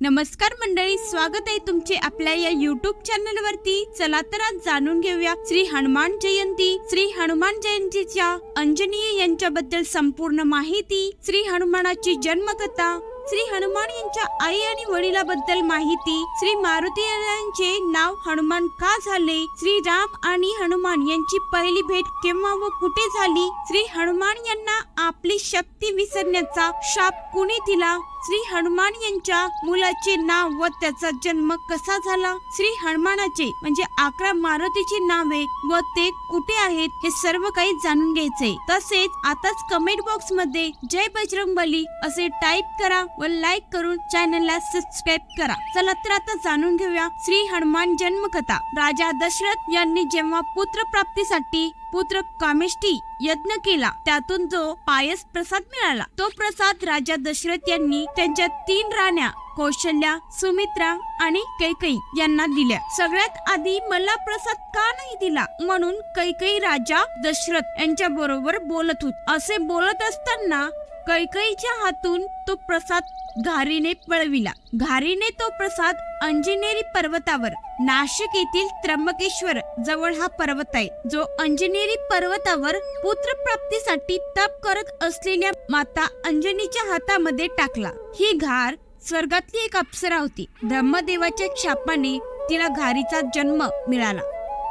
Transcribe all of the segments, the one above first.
नमस्कार मंडळी स्वागत आहे तुमचे आपल्या या युट्यूब चॅनल वरती चला तर आज जाणून घेऊया श्री हनुमान जयंती. श्री हनुमान जयंतीच्या अंजनीय यांच्याबद्दल संपूर्ण माहिती श्री हनुमानाची जन्मकथा श्री हनुमान यांच्या आई आणि वडिलाबद्दल माहिती श्री मारुती यांचे नाव हनुमान का झाले श्री राम आणि हनुमान यांची पहिली भेट केव्हा व कुठे झाली श्री हनुमान यांना आपली शक्ती विसरण्याचा शाप कुणी दिला? श्री हनुमान यांच्या मुलाचे नाव व त्याचा जन्म कसा झाला? श्री हनुमानाचे म्हणजे अकरा मारुतीची नावे व ते कुठे आहेत हे सर्व काही जाणून घ्यायचे. तसेच आताच कमेंट बॉक्समध्ये जय बजरंग बली असे टाईप करा व लाईक करून चॅनलला सबस्क्राईब करा. चला तर आता जाणून घेऊया श्री हनुमान जन्मकथा. राजा दशरथ यांनी जेव्हा पुत्र प्राप्तीसाठी पुत्र कामेष्टी यज्ञ केला. त्यातून जो पायस प्रसाद मिळाला. तो प्रसाद राजा दशरथ यांनी त्यांच्या तीन राण्या कौशल्या सुमित्रा आणि कैकई यांना दिल्या. सगळ्यात आधी मला प्रसाद का नाही दिला? म्हणून कैकई राजा दशरथ यांच्या बरोबर बोलत होत. असे बोलत असताना कैकईच्या हातून तो प्रसाद घारीने पळविला. घारीने तो प्रसाद अंजनेरी पर्वतावर नाशिक येथील त्र्यंबकेश्वर जवळ हा पर्वत आहे. जो अंजनेरी पर्वतावर पुत्र प्राप्तीसाठी तप करत असलेल्या माता अंजनीच्या हातामध्ये टाकला. ही घार स्वर्गातली एक अप्सरा होती. ब्रह्मदेवाच्या शापाने तिला घारीचा जन्म मिळाला.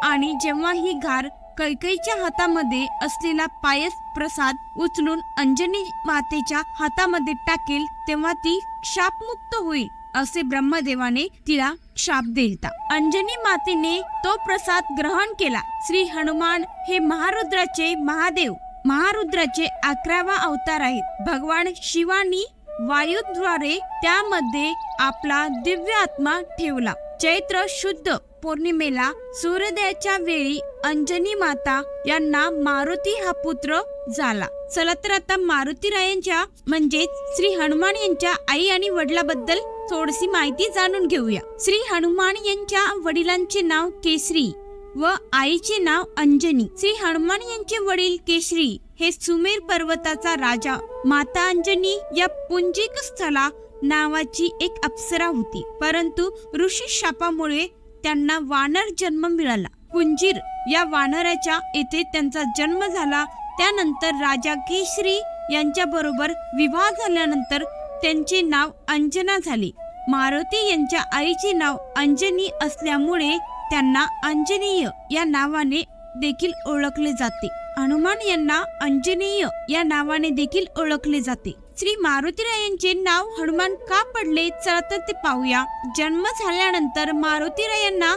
आणि जेव्हा ही घार कैकईच्या हातामध्ये असलेला पायस प्रसाद उचलून अंजनी मातेच्या हातामध्ये टाकेल तेव्हा ती शापमुक्त होईल असे ब्रह्मदेवाने तिला शाप दिलता. अंजनी मातेने तो प्रसाद ग्रहण केला. श्री हनुमान हे महारुद्राचे महादेव. महारुद्राचे अकरावा अवतार आहेत. भगवान शिवानी वायूद्वारे त्यामध्ये आपला दिव्य आत्मा ठेवला. चैत्र शुद्ध पौर्णिमेला सूर्योदयाच्या वेळी अंजनी माता यांना मारुती हा पुत्र झाला. चला तर आता मारुती रायांच्या म्हणजेच श्री हनुमान यांच्या आई आणि वडिलाबद्दल थोडीशी माहिती जाणून घेऊया. श्री हनुमान यांच्या वडिलांचे नाव केसरी व आईचे नाव अंजनी. श्री हनुमान यांचे वडील केशरी हे सुमेर पर्वताचा राजा. माता अंजनी या पुंजिक स्थला नावाची एक अप्सरा होती. परंतु ऋषी शापामुळे त्यांना वानर जन्म मिळाला. कुंजीर या वानराच्या येथे त्यांचा जन्म झाला. त्यानंतर राजा केशरी यांच्या बरोबर विवाह झाल्यानंतर त्यांचे नाव अंजना झाले. मारुती यांच्या आईचे नाव अंजनी असल्यामुळे त्यांना अंजनीय या नावाने देखील ओळखले जाते. हनुमान यांना अंजनीय या नावाने देखील ओळखले जाते. श्री मारुतीरायांचे नाव हनुमान का पडले? चला तर ते पाहूया. जन्म झाल्यानंतर मारुतीरायांना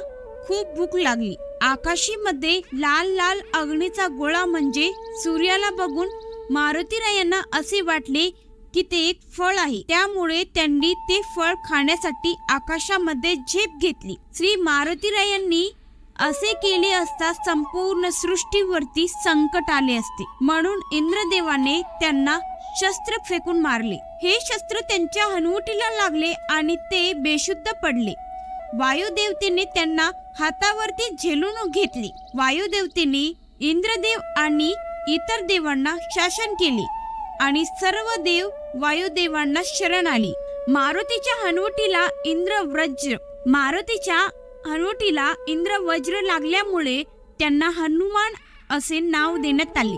खूप भूक लागली. आकाशीमध्ये लाल लाल अग्नीचा गोळा म्हणजे सूर्याला बघून मारुतीरायांना असे वाटले की ते एक फळ आहे. त्यामुळे त्यांनी ते फळ खाण्यासाठी आकाशामध्ये झेप घेतली. श्री मारुतीरायांनी असे केले असता संपूर्ण सृष्टीवरती संकट आले असते. म्हणून इंद्रदेवाने त्यांना शस्त्र फेकून मारले. हे शस्त्र त्यांच्या हनुवटीला लागले आणि ते बेशुद्ध पडले. वायुदेवतेने त्यांना हातावरती झेलून घेतली. वायुदेवतेने इंद्रदेव आणि इतर देवांना शासन केले आणि सर्व देव वायुदेवांना शरण आली. मारुतीच्या हनुवटीला इंद्र मारुतीच्या हनुवटीला इंद्र वज्र लागल्यामुळे त्यांना हनुमान असे नाव देण्यात आले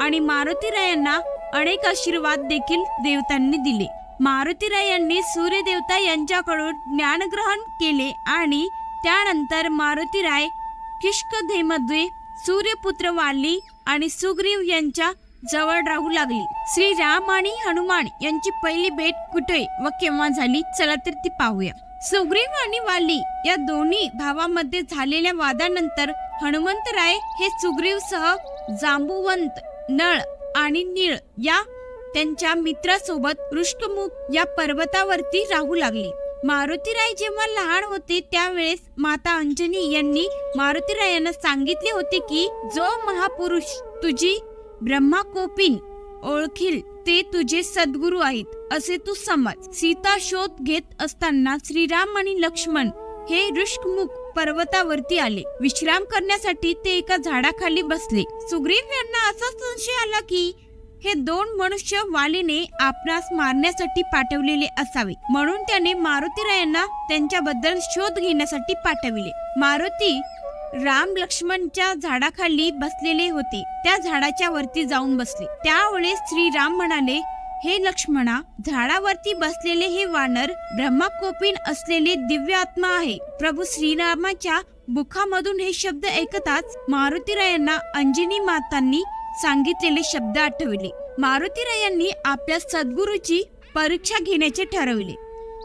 आणि मारुतीरायांना अनेक आशीर्वाद देखील देवतांनी दिले. मारुतीरायांनी सूर्यदेवता यांच्याकडून ज्ञानग्रहण केले आणि त्यानंतर मारुतीराय किष्कधेमध्ये सूर्यपुत्र वाली आणि सुग्रीव यांच्या जवळ राहू लागली. श्री राम आणि हनुमान यांची पहिली भेट कुठे व केव्हा झाली? चला तर ती पाहूया. सुग्रीव आणि वाली या दोन्ही भावामध्ये झालेल्या वादानंतर हनुमंतराय हे सुग्रीव सह जांबुवंत नळ आणि नीळ या त्यांच्या मित्रासोबत ऋष्टमुख या पर्वतावरती राहू लागले. मारुतीराय जेव्हा लहान होते त्यावेळेस माता अंजनी यांनी मारुतीरायांना सांगितले होते की जो महापुरुष तुझी ब्रह्मा कोपिन ओळखील ते तुझे सद्गुरू आहेत असे तू समज सीता शोध घेत असताना श्रीराम आणि लक्ष्मण हे ऋष्कमुख पर्वतावरती आले. विश्राम करण्यासाठी ते एका झाडाखाली बसले. सुग्रीव यांना असा संशय आला की हे दोन मनुष्य वालीने आपणास मारण्यासाठी पाठवलेले असावे. म्हणून त्याने मारुतीरायांना त्यांच्याबद्दल शोध घेण्यासाठी पाठविले. मारुती राम लक्ष्मणच्या झाडाखाली बसलेले होते. त्या झाडाच्या वरती जाऊन बसले. त्यावेळेस श्रीराम म्हणाले हे लक्ष्मणा झाडावरती बसलेले हे वानर ब्रह्मकोपीन असलेले दिव्य आत्मा आहे. प्रभू श्रीरामाच्या मुखामधून हे शब्द ऐकताच मारुतीरायांना अंजनी मातांनी सांगितलेले शब्द आठवले. मारुतीरायांनी आपल्या सद्गुरूची परीक्षा घेण्याचे ठरवले.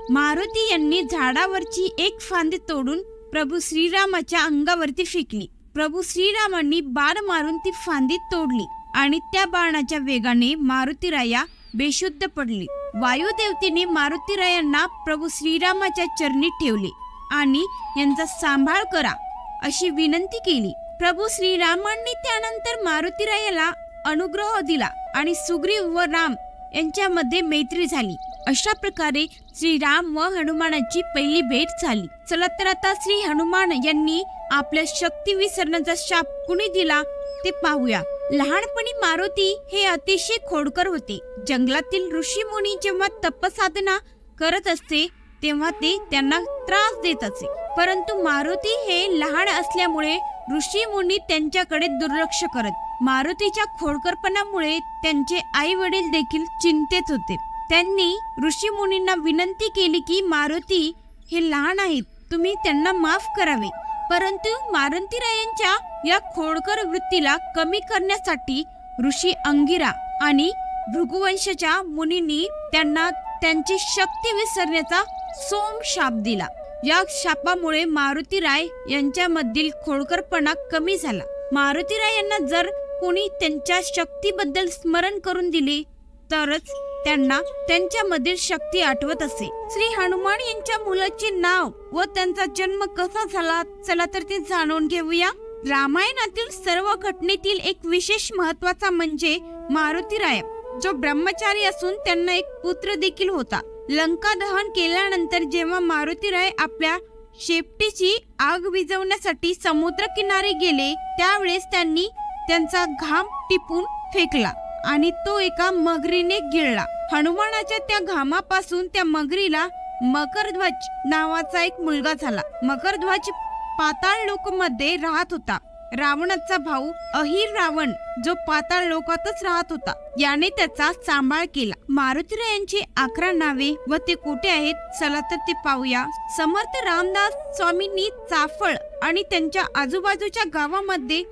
मारुती यांनी झाडावरची एक फांदी तोडून प्रभू श्रीरामाच्या अंगावरती फेकली. प्रभू श्रीरामांनी बाण मारून ती फांदी तोडली आणि त्या बाणाच्या वेगाने मारुतीराया बेशुद्ध पडली. वायुदेवतेने मारुतीरायांना प्रभू श्रीरामाच्या चरणी ठेवले आणि यांचा सांभाळ करा अशी विनंती केली. प्रभू श्रीरामांनी त्यानंतर मारुतीरायाला अनुग्रह दिला आणि सुग्रीव व राम यांच्यामध्ये मैत्री झाली. अशा प्रकारे श्रीराम व हनुमानाची पहिली भेट झाली. चला तर आता श्री हनुमान यांनी आपल्या शक्ती विसरण्याचा शाप कुणी दिला ते पाहूया. लहानपणी मारुती हे अतिशय खोडकर होते. जंगलातील ऋषी मुनी जेव्हा तपसाधना करत असते तेव्हा ते त्यांना त्रास देत असे. परंतु मारुती हे लहान असल्यामुळे ऋषी मुनी त्यांच्याकडे दुर्लक्ष करत मारुतीच्या खोडकरपणामुळे त्यांचे आई वडील देखील चिंतेत होते. त्यांनी ऋषी मुनींना विनंती केली की मारुती हे लहान आहेत तुम्ही त्यांना माफ करावे. परंतु मारुतीरायांच्या या खोडकर वृत्तीला कमी करण्यासाठी ऋषी अंगिरा आणि भृगुवंशाच्या मुनींनी त्यांना त्यांची शक्ती विसरण्याचा सोम शाप दिला. या शापामुळे मारुती राय यांच्यामधील खोडकरपणा कमी झाला. मारुती राय यांना जर कोणी त्यांच्या शक्तीबद्दल स्मरण करून दिले तरच त्यांना त्यांच्यामधील शक्ती आठवत असे. श्री हनुमान यांच्या मुलाचे नाव व त्यांचा जन्म कसा झाला चला तर ते जाणून घेऊया. रामायणातील सर्व घटनेतील एक विशेष महत्त्वाचा म्हणजे मारुती राय जो ब्रह्मचारी असून त्यांना एक पुत्र देखील होता. लंका दहन केल्यानंतर जेव्हा मारुतीराय आपल्या शेपटीची आग विझवण्यासाठी समुद्र किनारी गेले त्यावेळेस त्यांनी त्यांचा घाम टिपून फेकला आणि तो एका मगरीने गिळला. हनुमानाच्या त्या घामापासून त्या मगरीला मकरध्वज नावाचा एक मुलगा झाला. मकरध्वज पाताळ लोक मध्ये राहत होता. रावणाचा भाऊ अहिर रावण जो पाताळ लोकातच राहत होता याने त्याचा सांभाळ केला. मारुतीरायांची अकरा नावे व ते कुठे आहेत चला तर ते पाहूया. समर्थ रामदास स्वामींनी चाफळ आणि त्यांच्या आजूबाजूच्या गावामध्ये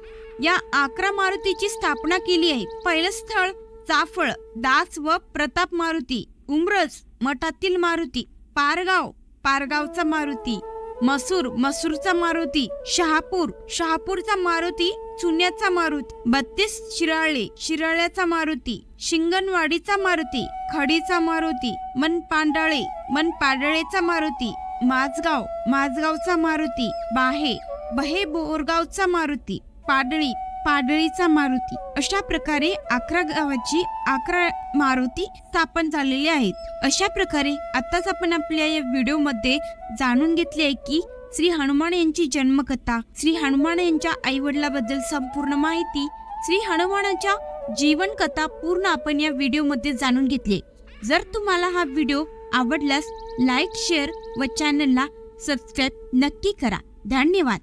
या अकरा मारुतीची स्थापना केली आहे. पहिलं स्थळ चाफळ दास व प्रताप मारुती उमरज मठातील मारुती पारगाव पारगावचा मारुती. मसूर मसूरचा मारुती शहापूर शहापूरचा मारुती चुन्याचा मारुती बत्तीस शिराळे शिराळ्याचा मारुती शिंगणवाडीचा मारुती खडीचा मारुती मन पांडाळे मन पाडळेचा मारुती माझगाव माझगावचा मारुती बाहे बहे बोरगावचा मारुती पाडळी पाडळीचा मारुती. अशा प्रकारे अकरा गावाची अकरा मारुती स्थापन झालेली आहेत. अशा प्रकारे आताच आपण आपल्या या व्हिडिओमध्ये जाणून घेतले आहे की श्री हनुमान यांची जन्मकथा श्री हनुमान यांच्या आई वडिलाबद्दल संपूर्ण माहिती श्री हनुमानाच्या जीवन कथा पूर्ण आपण या व्हिडिओमध्ये जाणून घेतली. जर तुम्हाला हा व्हिडिओ आवडल्यास लाईक शेअर व चॅनलला सबस्क्राईब नक्की करा. धन्यवाद.